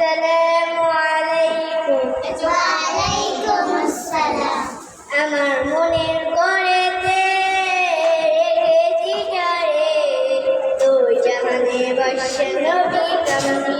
আসসালামু আলাইকুম। ওয়ালাইকুম আসসালাম আমার মনের গড়েতে রেখেছি যারে। তুই বসে নবী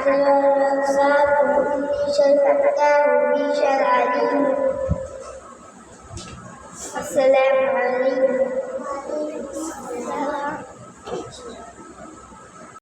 حسن ووصاكم به شفتاه بيش العليم السلام عليكم.